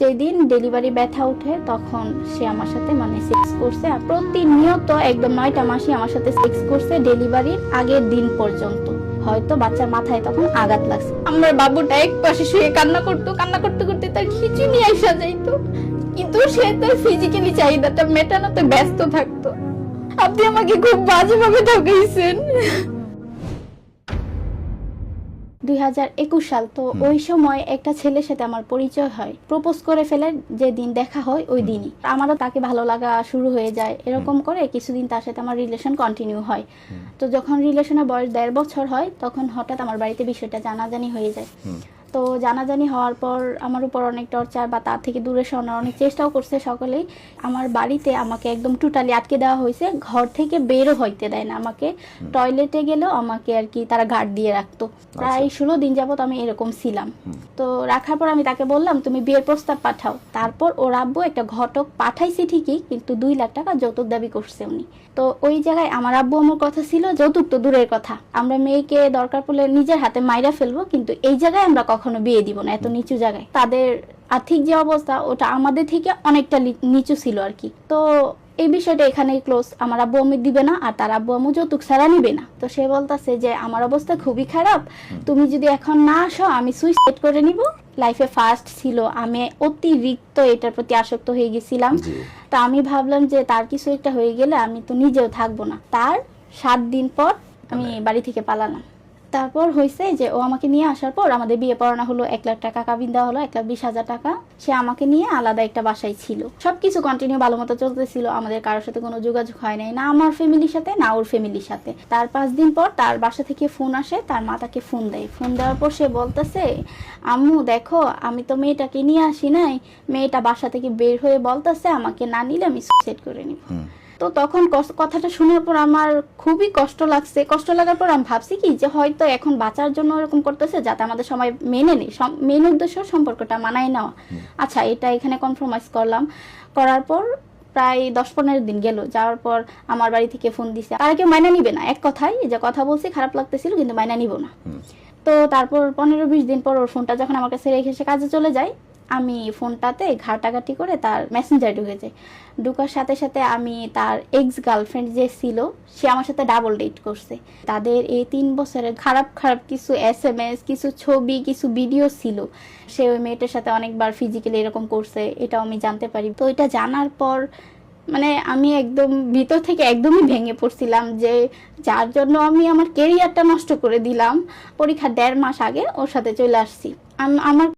যেদিন ডেলিভারি ব্যথা উঠে তখন সে আমার সাথে মানে সেক্স করছে। প্রতিনিয়ত একদম নয়টা মাসই আমার সাথে সেক্স করছে ডেলিভারির আগের দিন পর্যন্ত। হয়তো বাচ্চার মাথায় তখন আঘাত লাগছে। আমার বাবুটা এক পাশে শুয়ে কান্না করতো, কান্না করতে করতে তার খিচুনি আইসা যাইতো। কিন্তু সে তার ফিজিক্যালি চাহিদাটা মেটানোতে ব্যস্ত থাকতো। আপনি আমাকে খুব বাজেভাবে ঠকাইছেন। দুই হাজার একুশ সাল। তো ওই সময় একটা ছেলের সাথে আমার পরিচয় হয়। প্রপোজ করে ফেলে যে দিন দেখা হয় ওই দিনই। আমারও তাকে ভালো লাগা শুরু হয়ে যায়। এরকম করে কিছুদিন তার সাথে আমার রিলেশন কন্টিনিউ হয়। তো যখন রিলেশনের বয়স দেড় বছর হয় তখন হঠাৎ আমার বাড়িতে বিষয়টা জানাজানি হয়ে যায়। তো জানাজানি হওয়ার পর আমার উপর অনেক টর্চার বা তার থেকে দূরে সরানোর অনেক চেষ্টাও করছে সকলেই। আমার বাড়িতে আমাকে একদম টোটালি আটকে দেওয়া হয়েছে। ঘর থেকে বেরও হইতে দেয় না আমাকে। টয়লেটে গেলেও আমাকে আর কি তারা গার্ড দিয়ে রাখতো। প্রায় ষোলো দিন যাবত আমি এরকম ছিলাম। তো রাখার পর আমি তাকে বললাম তুমি বিয়ের প্রস্তাব পাঠাও। তারপর ওর আব্বু একটা ঘটক পাঠাইছে ঠিকই কিন্তু দুই লাখ টাকা যৌতুক দাবি করছে উনি। তো ওই জায়গায় আমার আব্বু আমার কথা ছিল যৌতুক তো দূরের কথা। আমরা মেয়েকে দরকার পড়লে নিজের হাতে মাইরা ফেলব কিন্তু এই জায়গায় আমরা কখনো বিয়ে দিব না এত নিচু জায়গায়। তাদের আর্থিক যে অবস্থা ওটা আমাদের থেকে অনেকটা নিচু ছিল আর কি। তো এই বিষয়টা এখানে ক্লোজ আমার আব্বু আম্মু দিবে না আর তার আব্বু আম্মু যৌতুক ছাড়া নিবে না। তো সে বলতাছে যে আমার অবস্থা খুবই খারাপ। তুমি যদি এখন না আসো আমি সুইসাইড করে নিব। লাইফে ফার্স্ট ছিল। আমি অতিরিক্ত এটার প্রতি আসক্ত হয়ে গেছিলাম। তা আমি ভাবলাম যে তার কিছু একটা হয়ে গেলে আমি তো নিজেও থাকব না। তার সাত দিন পর আমি বাড়ি থেকে পালালাম। তারপর হয়েছে যে ও আমাকে নিয়ে আসার পর আমাদের বিয়ে পড়ানো হলো এক লাখ টাকা কাবিন দেওয়া হলো এক লাখ বিশ হাজার টাকা। সে আমাকে নিয়ে আলাদা একটা বাসায় ছিল। সবকিছু কন্টিনিউ ভালো মতো চলতেছিল আমাদের কারোর সাথে কোনো যোগাযোগ হয় নাই না আমার ফ্যামিলির সাথে না ওর ফ্যামিলির সাথে। তার পাঁচ দিন পর তার বাসা থেকে ফোন আসে তার মা তাকে ফোন দেয়। ফোন দেওয়ার পর সে বলতেছে আম্মু দেখো আমি তো মেয়েটাকে নিয়ে আসি নাই। মেয়েটা বাসা থেকে বের হয়ে বলতেছে আমাকে না নিলে আমি সুইসাইড করে নিব। তো তখন কথাটা শোনার পর আমার খুবই কষ্ট লাগছে। কষ্ট লাগার পর আমি ভাবছি কি যে হয়তো এখন বাঁচার জন্য এরকম করতেছে যাতে আমাদের সময় মেনে নেই মেন উদ্দেশ্য সম্পর্কটা মানায় নেওয়া। আচ্ছা এটা এখানে কনফার্মাইজ করলাম। করার পর প্রায় দশ পনেরো দিন গেল। যাওয়ার পর আমার বাড়ি থেকে ফোন দিছে। তারা কেউ মাইনা নিবে না। এক কথাই যে কথা বলছি খারাপ লাগতেছিল কিন্তু মাইনা নিব না। তো তারপর পনেরো বিশ দিন পর ওর ফোনটা যখন আমার কাছে রেখে সে কাজে চলে যায় আমি ফোনটাতে ঘাটাঘাটি করে তার মেসেঞ্জার ঢুকে যাই ঢুকার সাথে সাথে আমি তার এক্স গার্লফ্রেন্ড যে ছিল, সে আমার সাথে ডাবল ডেট করছে। তাদের এই তিন বছরের খারাপ খারাপ কিছু এস এম এস কিছু ছবি, কিছু ভিডিও ছিল। সে ওই মেয়েটার সাথে অনেকবার ফিজিক্যালি এরকম করছে, এটাও আমি জানতে পারি। তো এটা জানার পর মানে আমি একদম ভিতর থেকে একদমই ভেঙে পড়ছিলাম যে যার জন্য আমি আমার কেরিয়ারটা নষ্ট করে দিলাম। পরীক্ষার দেড় মাস আগে ওর সাথে চলে আসছি। আমার